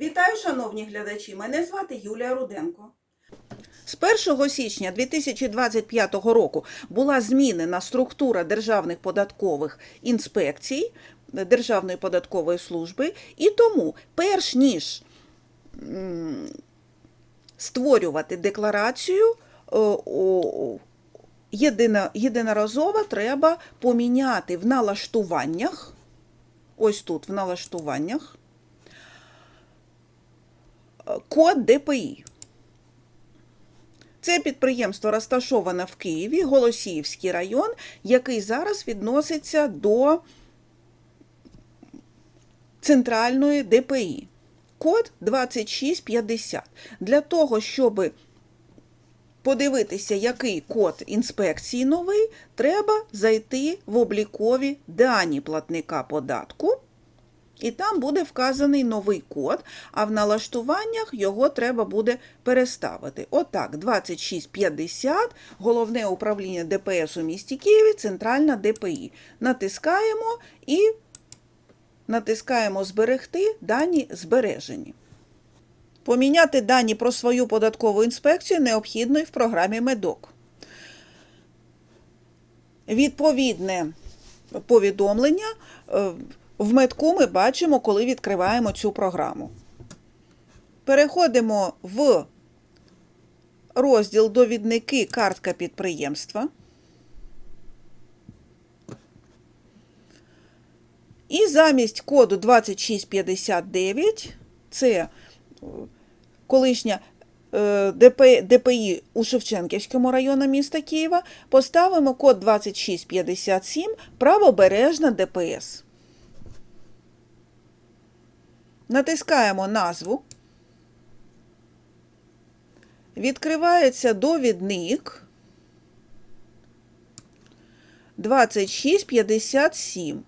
Вітаю, шановні глядачі! Мене звати Юлія Руденко. З 1 січня 2025 року була змінена структура державних податкових інспекцій Державної податкової служби, і тому, перш ніж створювати декларацію, єдино, єдиноразово треба поміняти в налаштуваннях, ось тут в налаштуваннях, код ДПІ. Це підприємство розташоване в Києві, Голосіївський район, який зараз відноситься до центральної ДПІ. Код 2650. Для того, щоб подивитися, який код інспекції новий, треба зайти в облікові дані платника податку. І там буде вказаний новий код, а в налаштуваннях його треба буде переставити. Отак, 2650, головне управління ДПС у місті Києві, центральна ДПІ. Натискаємо і натискаємо Зберегти, дані збережені. Поміняти дані про свою податкову інспекцію необхідно і в програмі Медок. Відповідне повідомлення е, в метку ми бачимо, коли відкриваємо цю програму. Переходимо в розділ Довідники картка підприємства. І замість коду 2659 це е, колишня е, ДПІ у Шевченківському районі міста Києва, поставимо код 2657 правобережна ДПС. Натискаємо назву. Відкривається довідник 2657.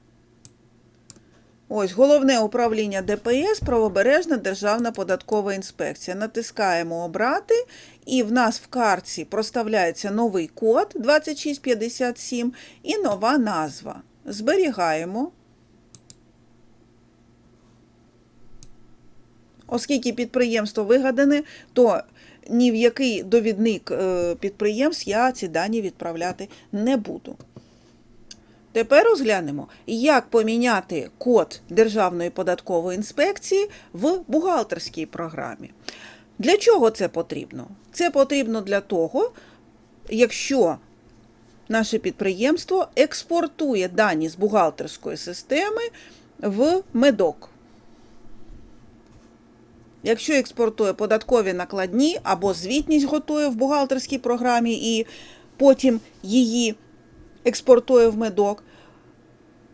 Ось головне управління ДПС, правобережна Державна податкова інспекція. Натискаємо Обрати, і в нас в карті проставляється новий код 2657 і нова назва. Зберігаємо. Оскільки підприємство вигадане, то ні в який довідник е, підприємств я ці дані відправляти не буду. Тепер розглянемо, як поміняти код Державної податкової інспекції в бухгалтерській програмі. Для чого це потрібно? Це потрібно для того, якщо наше підприємство експортує дані з бухгалтерської системи в медок. Якщо експортує податкові накладні або звітність готує в бухгалтерській програмі і потім її експортує в медок,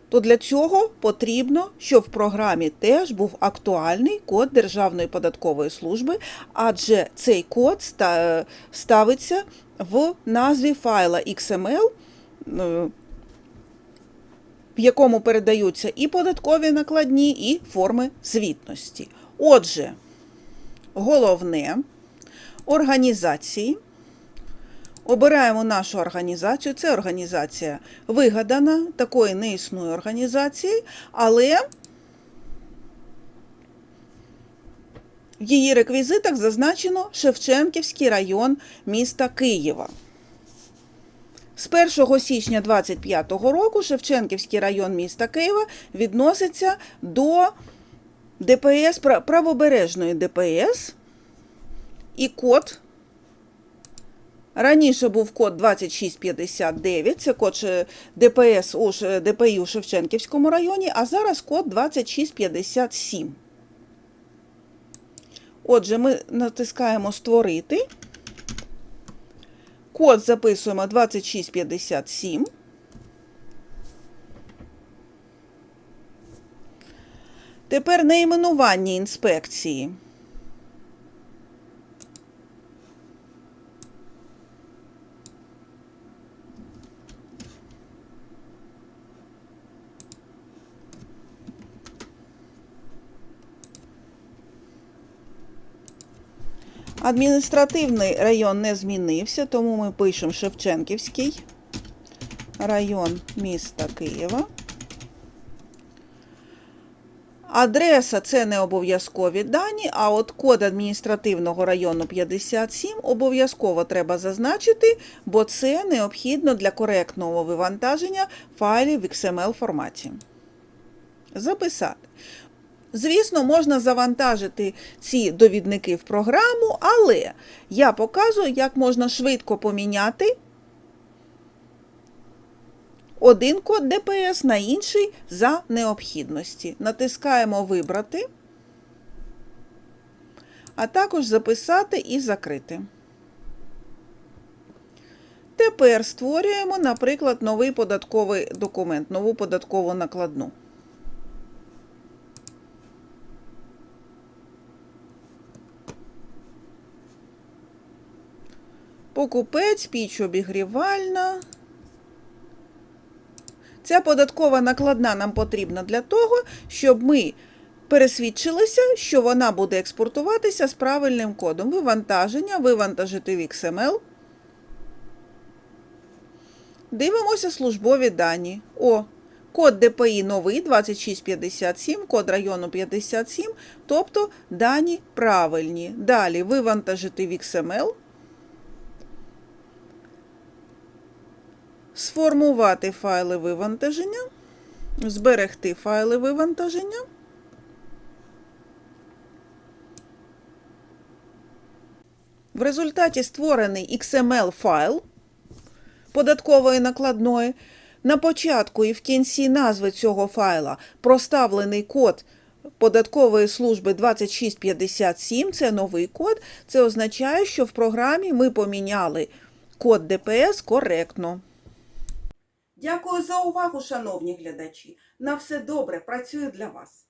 то для цього потрібно, щоб в програмі теж був актуальний код Державної податкової служби, адже цей код ставиться в назві файла XML, е, в якому передаються і податкові накладні, і форми звітності. Отже, головне організації. Обираємо нашу організацію. Це організація вигадана, такої не існує організації, але в її реквізитах зазначено Шевченківський район міста Києва. З 1 січня 2025 року Шевченківський район міста Києва відноситься до ДПС, правобережної ДПС і код Раніше був код 2659, це код ДПС у ДПІ у Шевченківському районі, а зараз код 2657. Отже, ми натискаємо Створити. Код записуємо 2657. Тепер найменування інспекції. Адміністративний район не змінився, тому ми пишемо Шевченківський район міста Києва. Адреса це не обов'язкові дані, а от код адміністративного району 57 обов'язково треба зазначити, бо це необхідно для коректного вивантаження файлів в XML форматі. Записати. Звісно, можна завантажити ці довідники в програму, але я показую, як можна швидко поміняти один код ДПС на інший за необхідності. Натискаємо Вибрати, а також записати і закрити. Тепер створюємо, наприклад, новий податковий документ, нову податкову накладну. Покупець, піч обігрівальна. Ця податкова накладна нам потрібна для того, щоб ми пересвідчилися, що вона буде експортуватися з правильним кодом. Вивантаження, вивантажити в XML. Дивимося службові дані. О, код ДПІ новий 2657, код району 57, тобто дані правильні. Далі вивантажити в XML. Сформувати файли вивантаження, зберегти файли вивантаження. В результаті створений XML файл податкової накладної. На початку і в кінці назви цього файла проставлений код податкової служби 2657, це новий код. Це означає, що в програмі ми поміняли код ДПС коректно. Дякую за увагу, шановні глядачі. На все добре працюю для вас.